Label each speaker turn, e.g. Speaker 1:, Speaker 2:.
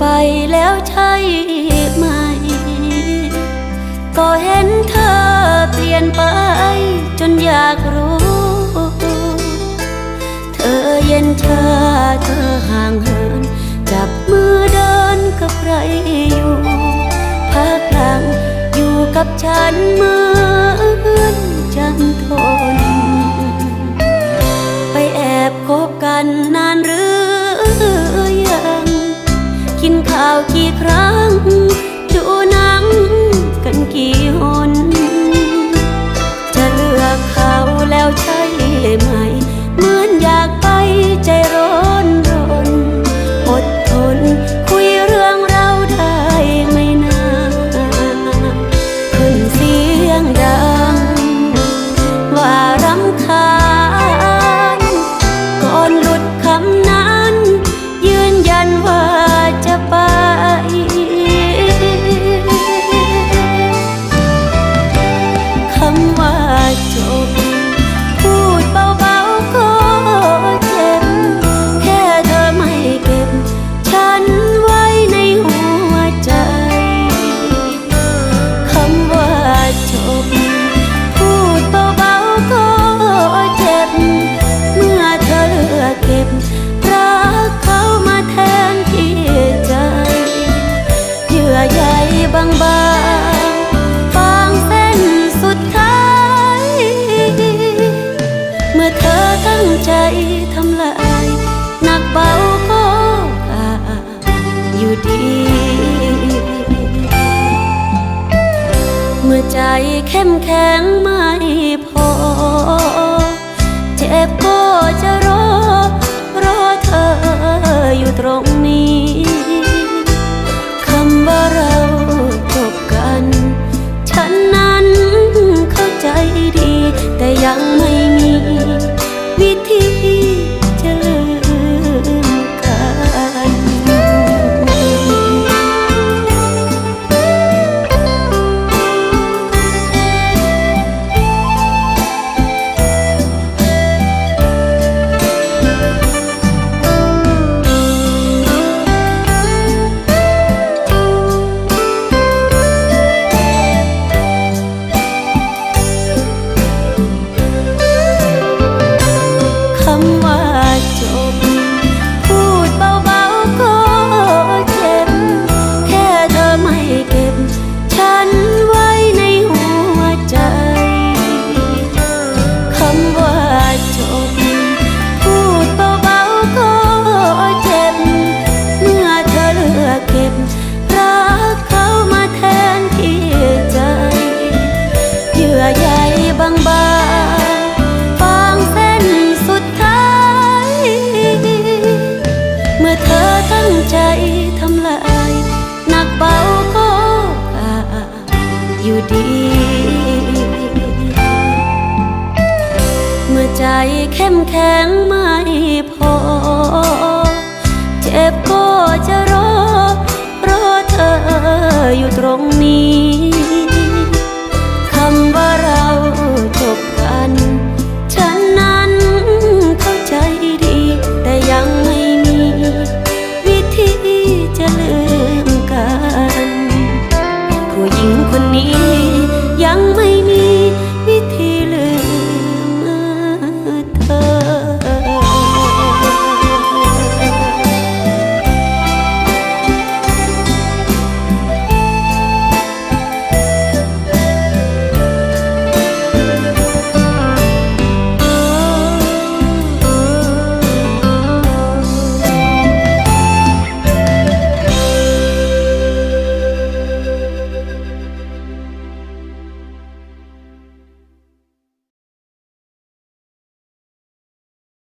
Speaker 1: ไปแล้วใช่ไหม ก็เห็นเธอเปลี่ยนไปจนอยากรู้ เธอเย็นชาเธอห่างเหิน จับมือเดินกับใครอยู่พักหลังอยู่กับฉันเหมือนจันทนไปแอบคบกัน ข่าวกี่ครั้งู่ดี เมื่อใจเข้มแข็งไม่พอ เจ็บก็จะรอ รอเธออยู่ตรงนี้คำว่าเราจบกัน ฉันนั้นเข้าใจดี แต่ยังไม่่ดี เมื่อใจเข้มแข็งไม่พอ เจ็บก็จะรอ รอเธออยู่ตรงนี้คำว่าเราจบกัน ฉันนั้นเข้าใจดี แต่ยังไม่มีวิธีจะลืมกัน ผู้หญิงคนนี้ ยังไม่